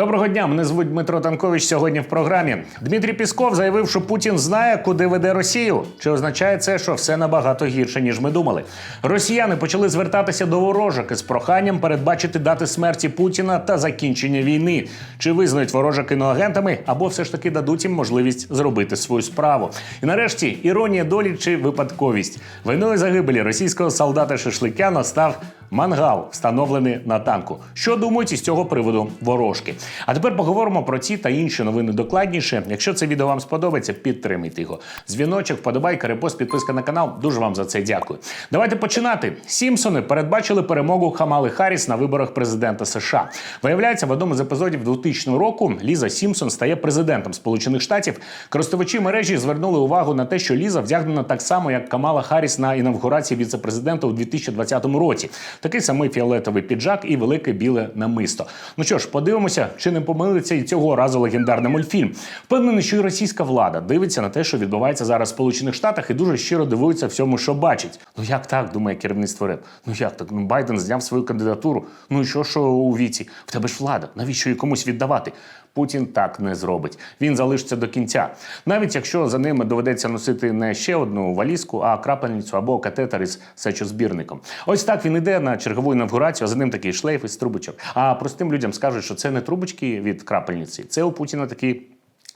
Доброго дня, мене звуть Дмитро Танкович. Сьогодні в програмі Дмитрій Пісков заявив, що Путін знає, куди веде Росію. Чи означає це, що все набагато гірше ніж ми думали? Росіяни почали звертатися до ворожок із проханням передбачити дати смерті Путіна та закінчення війни. Чи визнають ворожок іноагентами, або все ж таки дадуть їм можливість зробити свою справу? І нарешті іронія долі чи випадковість виною загибелі російського солдата Шишликяна став. Мангал встановлений на танку. Що думають із цього приводу ворожки? А тепер поговоримо про ці та інші новини докладніше. Якщо це відео вам сподобається, підтримайте його. Дзвіночок, вподобайка, репост, підписка на канал. Дуже вам за це дякую. Давайте починати. Сімпсони передбачили перемогу Хамали Харріс на виборах президента США. Виявляється, в одному з епізодів 2000 року Ліза Сімпсон стає президентом Сполучених Штатів. Користувачі мережі звернули увагу на те, що Ліза вдягнена так само, як Камала Харріс на інавгурації віце-президента у 2020 році. Такий самий фіолетовий піджак і велике біле намисто. Ну що ж, подивимося, чи не помилиться і цього разу легендарний мультфільм. Впевнений, що і російська влада дивиться на те, що відбувається зараз в Сполучених Штатах, і дуже щиро дивується всьому, що бачить. Ну як так, думає керівництво РЕП? Ну як так? Ну Байден зняв свою кандидатуру. Ну і що, що у віці? В тебе ж влада. Навіщо її комусь віддавати? Путін так не зробить. Він залишиться до кінця. Навіть якщо за ними доведеться носити не ще одну валізку, а крапельницю або катетер із сечозбірником. Ось так він іде на чергову інавгурацію, а за ним такий шлейф із трубочок. А простим людям скажуть, що це не трубочки від крапельниці, це у Путіна такий.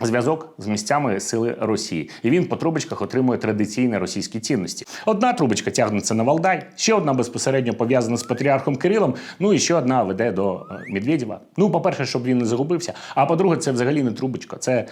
Зв'язок з місцями сили Росії, і він по трубочках отримує традиційні російські цінності. Одна трубочка тягнеться на Валдай, ще одна безпосередньо пов'язана з патріархом Кирилом. Ну і ще одна веде до е, Медведєва. Ну, по-перше, щоб він не загубився. А по-друге, це взагалі не трубочка, це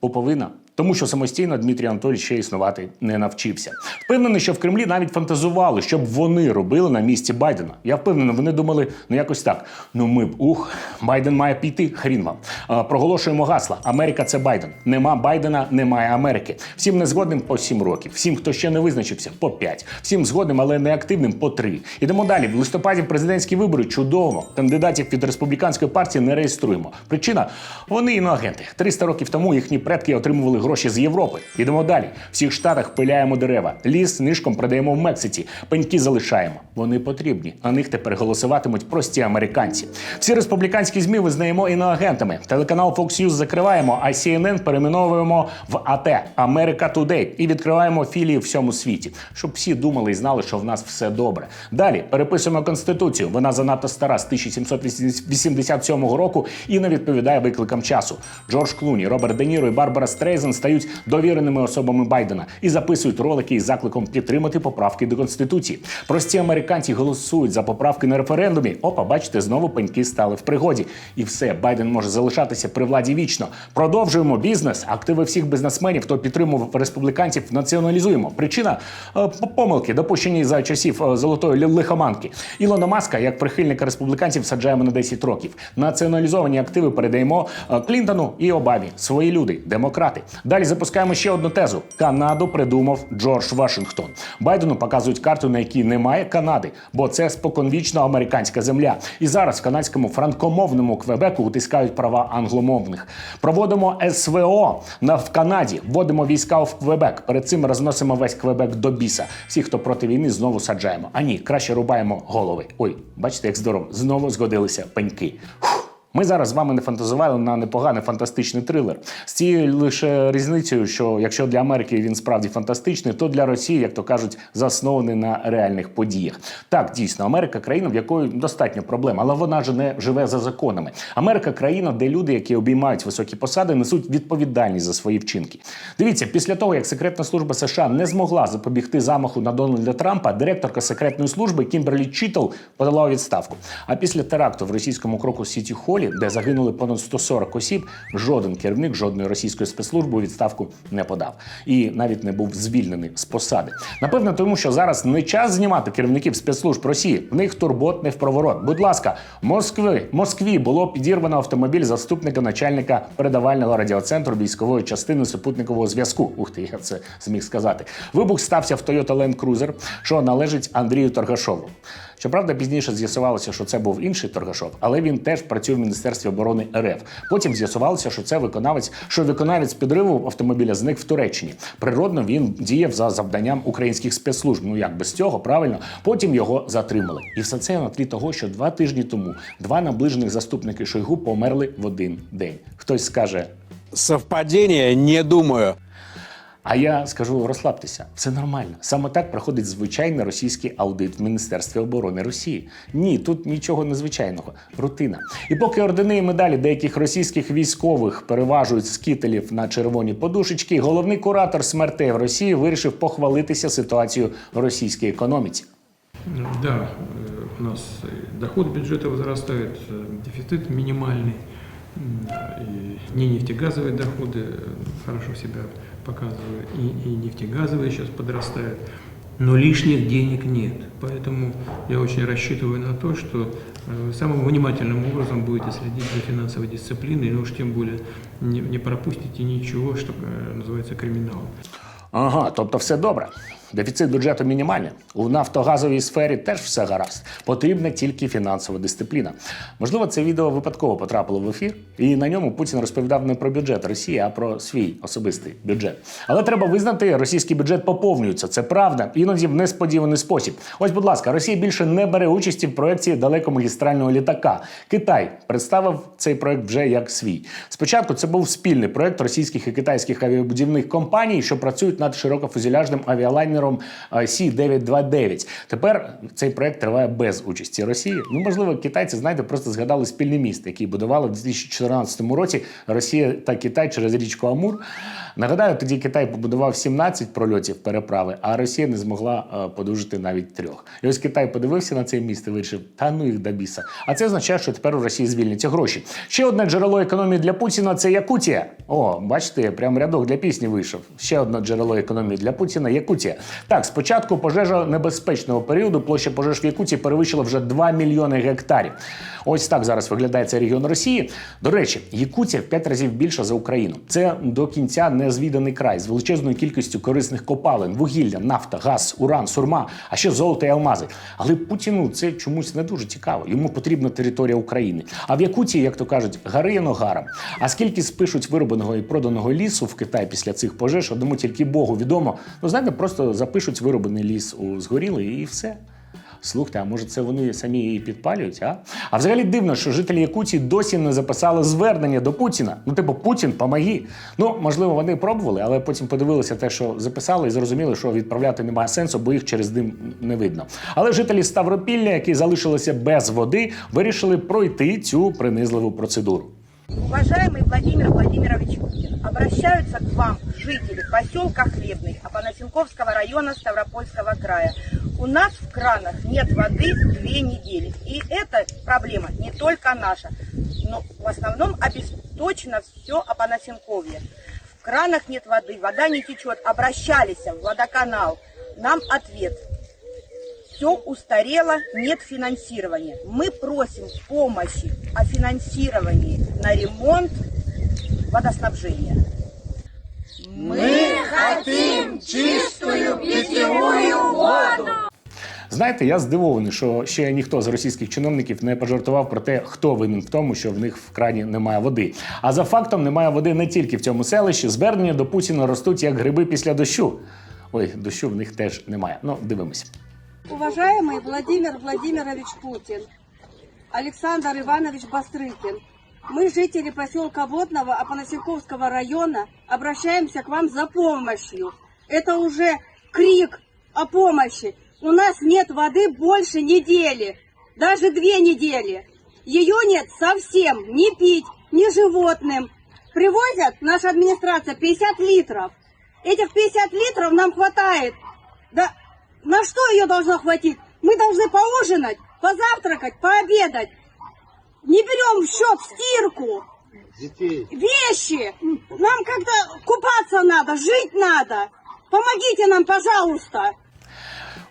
поповина. Тому що самостійно Дмитрій Анатолійович ще існувати не навчився. Впевнений, що в Кремлі навіть фантазували, щоб вони робили на місці Байдена. Я впевнений, вони думали, ну якось так. Ну ми б ух, Байден має піти. Хрін вам. А, проголошуємо гасла. Америка це Байден. Нема Байдена, немає Америки. Всім незгодним по 7 років. Всім, хто ще не визначився, по 5. Всім згодним, але не активним по 3. Ідемо далі. В листопаді президентські вибори чудово. Кандидатів від республіканської партії не реєструємо. Причина вони іноагенти. 300 років тому їхні предки отримували гроші з Європи. Ідемо далі. В всіх штатах пиляємо дерева. Ліс нишком продаємо в Мексиці. Пеньки залишаємо. Вони потрібні. На них тепер голосуватимуть прості американці. Всі республіканські змі визнаємо іноагентами. Телеканал Fox News закриваємо, а CNN перейменовуємо в АТ America Today і відкриваємо філії в всьому світі, щоб всі думали і знали, що в нас все добре. Далі переписуємо конституцію. Вона занадто стара з 1787 року і не відповідає викликам часу. Джордж Клуні, Роберт Де Ніро і Барбара Стрейзен стають довіреними особами Байдена і записують ролики із закликом підтримати поправки до конституції. Прості американці голосують за поправки на референдумі. Опа, бачите, знову пеньки стали в пригоді. І все, Байден може залишатися при владі вічно. Продовжуємо бізнес. Активи всіх бізнесменів, хто підтримував республіканців, націоналізуємо. Причина е, помилки, допущені за часів е, золотої лихоманки. Ілона Маска, як прихильника республіканців, саджаємо на 10 років. Націоналізовані активи передаємо е, Клінтону і Обамі. Свої люди, демократи. Далі запускаємо ще одну тезу: Канаду придумав Джордж Вашингтон. Байдену показують карту, на якій немає Канади, бо це споконвічно американська земля. І зараз в канадському франкомовному Квебеку утискають права англомовних. Проводимо СВО на в Канаді, вводимо війська в Квебек. Перед цим розносимо весь Квебек до біса. Всі, хто проти війни, знову саджаємо. А ні, краще рубаємо голови. Ой, бачите, як здорово, знову згодилися пеньки. Фух. Ми зараз з вами не фантазували на непоганий фантастичний трилер. З цією лише різницею, що якщо для Америки він справді фантастичний, то для Росії, як то кажуть, заснований на реальних подіях. Так, дійсно, Америка країна, в якої достатньо проблем, але вона ж не живе за законами. Америка країна, де люди, які обіймають високі посади, несуть відповідальність за свої вчинки. Дивіться, після того як секретна служба США не змогла запобігти замаху на Дональда Трампа, директорка секретної служби Кімберлі Чітл подала відставку. А після теракту в російському кроку Сіті Холі, де загинули понад 140 осіб, жоден керівник жодної російської спецслужби відставку не подав і навіть не був звільнений з посади. Напевно, тому що зараз не час знімати керівників спецслужб Росії. В них турбот не в проворот. Будь ласка, Москви Москві було підірвано автомобіль заступника начальника передавального радіоцентру військової частини супутникового зв'язку. Ух ти, я це зміг сказати. Вибух стався в Toyota Land Cruiser, що належить Андрію Торгашову. Щоправда, пізніше з'ясувалося, що це був інший Торгашов, але він теж працює міністерстві оборони РФ. Потім з'ясувалося, що це виконавець, що виконавець підриву автомобіля зник в Туреччині. Природно, він діяв за завданням українських спецслужб. Ну як без цього, правильно? Потім його затримали. І все це на тлі того, що два тижні тому два наближених заступники Шойгу померли в один день. Хтось скаже. Совпадение? Не думаю. А я скажу, розслабтеся, все нормально. Саме так проходить звичайний російський аудит в Міністерстві оборони Росії. Ні, тут нічого незвичайного, рутина. І поки ордени і медалі деяких російських військових переважують з кітелів на червоні подушечки, головний куратор смертей в Росії вирішив похвалитися ситуацією в російській економіці. Да, э, у нас э, доход бюджета возрастает, э, дефицит минимальный, м, и не нефтегазовые доходы э, хорошо себя показывают, и, и нефтегазовые сейчас подрастают, но лишних денег нет. Поэтому я очень рассчитываю на то, что э, самым внимательным образом будете следить за финансовой дисциплиной, ну уж тем более не, не пропустите ничего, что э, называется криминалом. Ага, тобто все добре. Дефіцит бюджету мінімальний. У нафтогазовій сфері теж все гаразд. Потрібна тільки фінансова дисципліна. Можливо, це відео випадково потрапило в ефір, і на ньому Путін розповідав не про бюджет Росії, а про свій особистий бюджет. Але треба визнати, російський бюджет поповнюється. Це правда, іноді в несподіваний спосіб. Ось, будь ласка, Росія більше не бере участі в проєкті далекомагістрального літака. Китай представив цей проєкт вже як свій. Спочатку це був спільний проєкт російських і китайських авіабудівних компаній, що працюють над широкофузіляжним авіалайнером е, Сі-929. Тепер цей проєкт триває без участі Росії. Ну, можливо, китайці, знаєте, просто згадали спільний міст, який будували в 2014 році Росія та Китай через річку Амур. Нагадаю, тоді Китай побудував 17 прольотів переправи, а Росія не змогла е, подужити навіть трьох. І ось Китай подивився на цей міст і вирішив, та ну їх до біса. А це означає, що тепер у Росії звільняться гроші. Ще одне джерело економії для Путіна це Якутія. О, бачите, прям рядок для пісні вийшов. Ще одне джерело економії для Путіна Якутія. Так, спочатку пожежа небезпечного періоду площа пожеж в Якутії перевищила вже 2 мільйони гектарів. Ось так зараз виглядає цей регіон Росії. До речі, Якутія в 5 разів більша за Україну. Це до кінця незвіданий край з величезною кількістю корисних копалин, вугілля, нафта, газ, уран, сурма, а ще золото і алмази. Але Путіну це чомусь не дуже цікаво. Йому потрібна територія України. А в Якутії, як то кажуть, гари гарам. А скільки спишуть виробленого і проданого лісу в Китай після цих пожеж, одному тільки Богу відомо. Ну знаєте, просто запишуть вироблений ліс у згорілий і все. Слухайте, а може це вони самі її підпалюють? А А взагалі дивно, що жителі Якутії досі не записали звернення до Путіна. Ну, типу, Путін, помоги. Ну, можливо, вони пробували, але потім подивилися те, що записали, і зрозуміли, що відправляти немає сенсу, бо їх через дим не видно. Але жителі Ставропілля, які залишилися без води, вирішили пройти цю принизливу процедуру. Уважаемый Владимир Владимирович Путин, обращаются к вам жители поселка Хлебный Апанасенковского района Ставропольского края. У нас в кранах нет воды две недели. И эта проблема не только наша, но в основном обесточено все Апанасенковье. В кранах нет воды, вода не течет. Обращались в водоканал. Нам ответ. Все устарело, нет финансирования. Мы просим помощи о финансировании на ремонт водоснабжения. Мы хотим чистую питьевую воду! Знаєте, я здивований, що ще ніхто з російських чиновників не пожартував про те, хто винен в тому, що в них в крані немає води. А за фактом немає води не тільки в цьому селищі. Звернення до Путіна ростуть як гриби після дощу. Ой, дощу в них теж немає. Ну, дивимося. Уважаемый Владимир Владимирович Путин, Александр Иванович Бастрыкин, мы, жители поселка Водного Апанасенковского района, обращаемся к вам за помощью. Это уже крик о помощи. У нас нет воды больше недели, даже две недели. Ее нет совсем ни пить, ни животным. Привозят наша администрация 50 литров. Этих 50 литров нам хватает. Да на что ее должно хватить? Мы должны поужинать, позавтракать, пообедать. Не берем в счет стирку. Вещи. Нам как-то купаться надо, жить надо. Помогите нам, пожалуйста.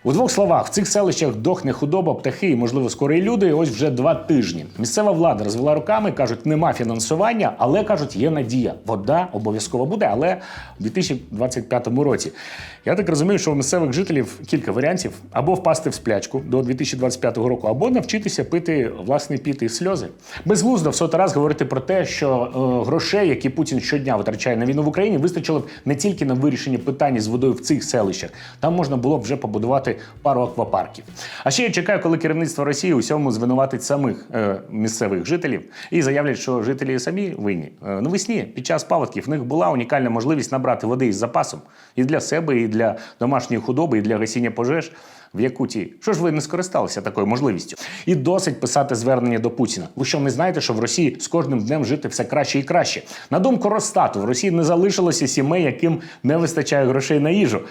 У двох словах, в цих селищах дохне худоба, птахи і, можливо, скоро і люди. Ось вже два тижні. Місцева влада розвела руками, кажуть, нема фінансування, але кажуть, є надія. Вода обов'язково буде, але в 2025 році. Я так розумію, що у місцевих жителів кілька варіантів: або впасти в сплячку до 2025 року, або навчитися пити власний піт і сльози. Безглуздо в сотий раз говорити про те, що е, грошей, які Путін щодня витрачає на війну в Україні, вистачило б не тільки на вирішення питання з водою в цих селищах. Там можна було б вже побудувати пару аквапарків. А ще я чекаю, коли керівництво Росії усьому звинуватить самих е, місцевих жителів і заявлять, що жителі самі винні. Е, навесні під час паводків в них була унікальна можливість набрати води із запасом і для себе, і для домашньої худоби, і для гасіння пожеж. В Якутії. Що ж ви не скористалися такою можливістю? І досить писати звернення до Путіна. Ви що не знаєте, що в Росії з кожним днем жити все краще і краще? На думку Росстату, в Росії не залишилося сімей, яким не вистачає грошей на їжу.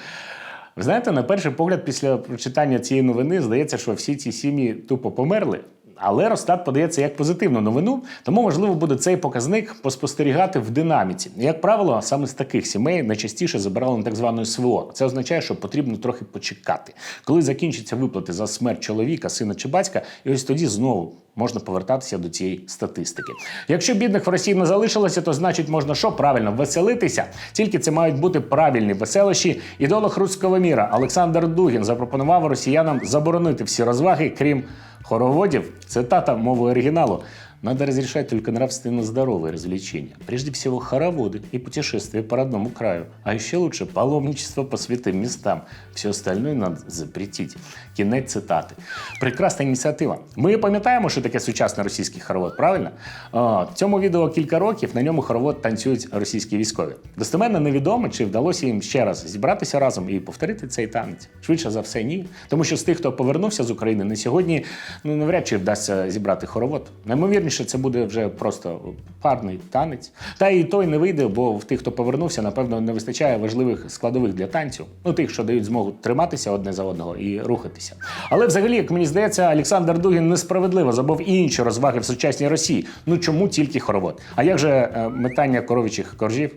Ви знаєте, на перший погляд, після прочитання цієї новини здається, що всі ці сім'ї тупо померли. Але Росстат подається як позитивну новину, тому важливо буде цей показник поспостерігати в динаміці. Як правило, саме з таких сімей найчастіше забирали на так звану СВО. Це означає, що потрібно трохи почекати, коли закінчаться виплати за смерть чоловіка, сина чи батька, і ось тоді знову можна повертатися до цієї статистики. Якщо бідних в Росії не залишилося, то значить можна що правильно веселитися. Тільки це мають бути правильні веселощі. Ідолог руського міра Олександр Дугін запропонував росіянам заборонити всі розваги, крім хороводів. Цитата мови оригиналу. Надо разрешать только нравственно здоровые развлечения. Прежде всего хороводы и путешествия по родному краю. А еще лучше паломничество по святым местам. Все остальное надо запретить. Кінець цитати. Прекрасна ініціатива. Ми пам'ятаємо, що таке сучасний російський хоровод, правильно? А, в цьому відео кілька років на ньому хоровод танцюють російські військові. Достеменно невідомо, чи вдалося їм ще раз зібратися разом і повторити цей танець. Швидше за все, ні. Тому що з тих, хто повернувся з України, на сьогодні ну навряд чи вдасться зібрати хоровод. Наймовірніше, це буде вже просто парний танець. Та і той не вийде, бо в тих, хто повернувся, напевно, не вистачає важливих складових для танцю. Ну тих, що дають змогу триматися одне за одного і рухатися. Але взагалі, як мені здається, Олександр Дугін несправедливо забув інші розваги в сучасній Росії. Ну чому тільки хоровод? А як же е, метання коровічих коржів?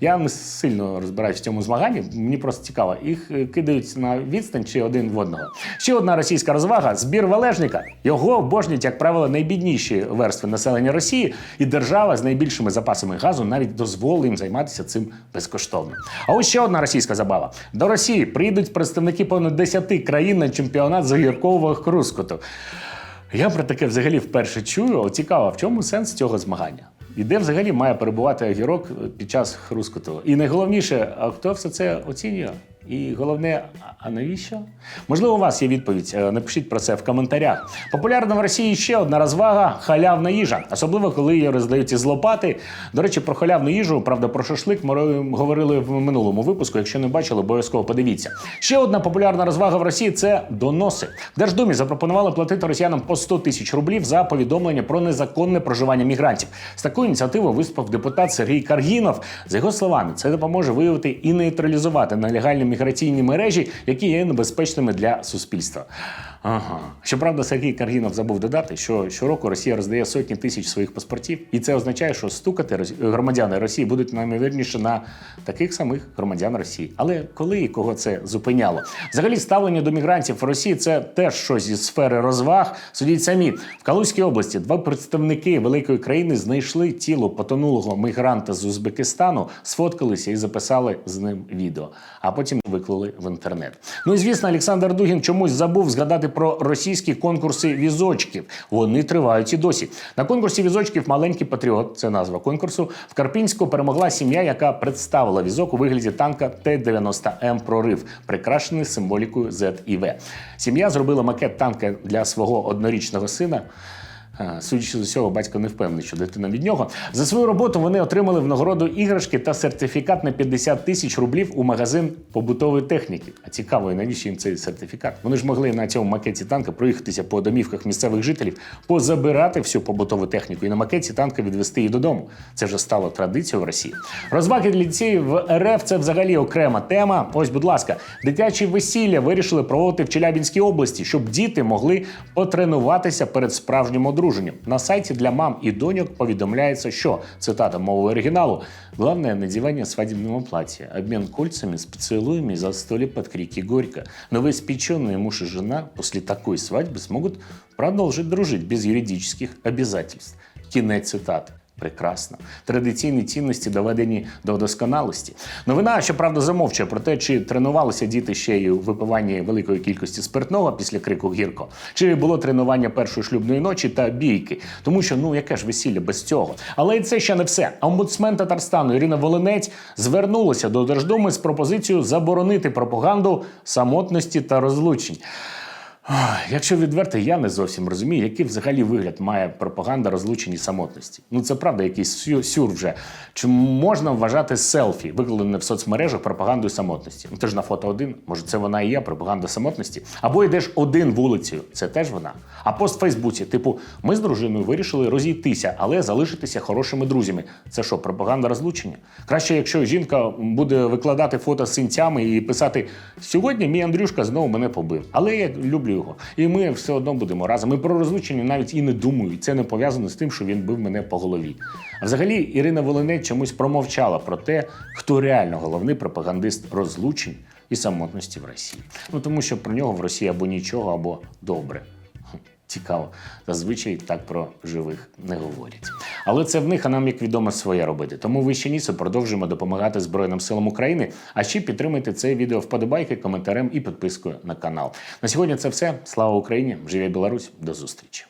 Я не сильно розбираюсь в цьому змаганні. Мені просто цікаво, їх е, кидають на відстань чи один в одного. Ще одна російська розвага збір валежника. Його обожнюють, як правило, найбідніші верстви населення Росії, і держава з найбільшими запасами газу навіть дозволила їм займатися цим безкоштовно. А ось ще одна російська забава: до Росії прийдуть представники понад 10 країн на чемпіонат з огіркового хрускоту. Я про таке взагалі вперше чую. Цікаво, в чому сенс цього змагання? І де взагалі має перебувати огірок під час хрускоту? І найголовніше, а хто все це оцінює? І головне, а- навіщо? Можливо, у вас є відповідь. Е, Напишіть про це в коментарях. Популярна в Росії ще одна розвага халявна їжа, особливо коли її роздають із лопати. До речі, про халявну їжу, правда, про шашлик ми говорили в минулому випуску. Якщо не бачили, обов'язково подивіться. Ще одна популярна розвага в Росії це доноси. В Держдумі запропонували платити росіянам по 100 тисяч рублів за повідомлення про незаконне проживання мігрантів. З такою ініціативою виступив депутат Сергій Каргінов. За його словами, це допоможе виявити і нейтралізувати нелегальні міграційні мережі, які є небезпечними для суспільства. Ага. Щоправда, Сергій Каргінов забув додати, що щороку Росія роздає сотні тисяч своїх паспортів, і це означає, що стукати громадяни Росії будуть наймовірніше на таких самих громадян Росії. Але коли і кого це зупиняло? Взагалі, ставлення до мігрантів в Росії це теж щось зі сфери розваг. Судіть самі в Калузькій області два представники великої країни знайшли тіло потонулого мігранта з Узбекистану, сфоткалися і записали з ним відео, а потім виклали в інтернет. Ну і звісно, Олександр Дугін чомусь забув згадати про російські конкурси візочків. Вони тривають і досі. На конкурсі візочків маленький патріот, це назва конкурсу. В Карпінську перемогла сім'я, яка представила візок у вигляді танка Т-90М прорив, прикрашений символікою Z і В. Сім'я зробила макет танка для свого однорічного сина. А, Судячи з усього, батько не впевнений, що дитина від нього. За свою роботу вони отримали в нагороду іграшки та сертифікат на 50 тисяч рублів у магазин побутової техніки. А цікаво, і навіщо їм цей сертифікат? Вони ж могли на цьому макеті танка проїхатися по домівках місцевих жителів, позабирати всю побутову техніку і на макеті танка відвести її додому. Це вже стало традицією в Росії. Розваги для дітей в РФ це взагалі окрема тема. Ось, будь ласка, дитячі весілля вирішили проводити в Челябінській області, щоб діти могли потренуватися перед справжнім одруженням. одруженням. На сайті для мам і доньок повідомляється, що цитата мови оригіналу: главное надевание свадебного платья, обмен кольцами с поцелуями и застолье под крики горько. Новоиспеченные муж и жена после такой свадьбы смогут продолжить дружить без юридических обязательств. Кінець цитати. Прекрасно. Традиційні цінності доведені до досконалості. Новина, щоправда, замовчує про те, чи тренувалися діти ще й у випиванні великої кількості спиртного після крику гірко, чи було тренування першої шлюбної ночі та бійки. Тому що ну яке ж весілля без цього. Але і це ще не все. Омбудсмен Татарстану Ірина Волинець звернулася до Держдуми з пропозицією заборонити пропаганду самотності та розлучень. Якщо відверто, я не зовсім розумію, який взагалі вигляд має пропаганда розлучені самотності. Ну це правда, якийсь сюр вже. Чи можна вважати селфі, викладене в соцмережах пропагандою самотності? Ну ти ж на фото один. Може, це вона і є пропаганда самотності? Або йдеш один вулицею, це теж вона. А пост в Фейсбуці, типу, ми з дружиною вирішили розійтися, але залишитися хорошими друзями. Це що, пропаганда розлучення? Краще, якщо жінка буде викладати фото з синцями і писати: сьогодні мій Андрюшка знову мене побив, але я люблю його. І ми все одно будемо разом. Ми про розлучення навіть і не думаю. І це не пов'язано з тим, що він бив мене по голові. А взагалі, Ірина Волинець чомусь промовчала про те, хто реально головний пропагандист розлучень і самотності в Росії. Ну тому що про нього в Росії або нічого, або добре. Цікаво. Зазвичай так про живих не говорять. Але це в них, а нам, як відомо, своє робити. Тому ви ще нісо продовжуємо допомагати Збройним силам України. А ще підтримайте це відео вподобайки, коментарем і підпискою на канал. На сьогодні це все. Слава Україні! Живе Білорусь! До зустрічі!